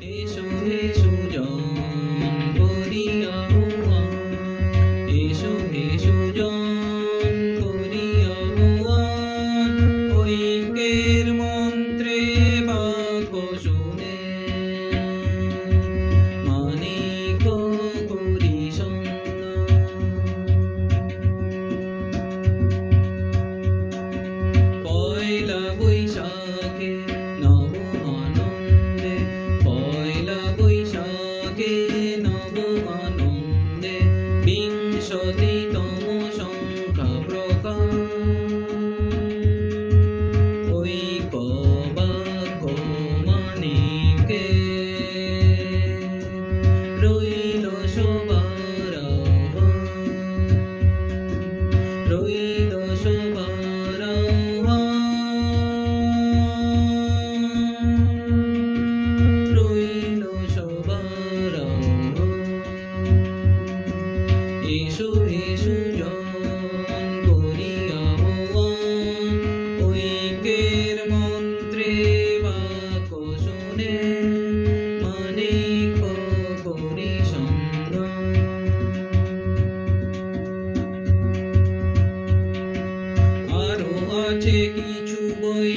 এসো এসো জন করিয়া এসো এসো জন shows the. যিশুরে সুজন করিয়া ভুবন ঐক্যের মন্ত্রে বাক্য শুনে মানিক করি সন্ধান আরও আছে কিছু বই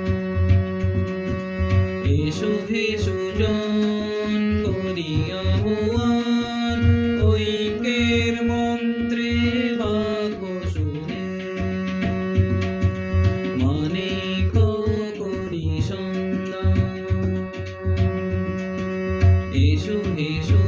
এসো এসো জন করিয়া ভুয়ান ঐক্যের মন্ত্রে বাঘ শুনে। মানে করি সন্ধ্যা এসো এসো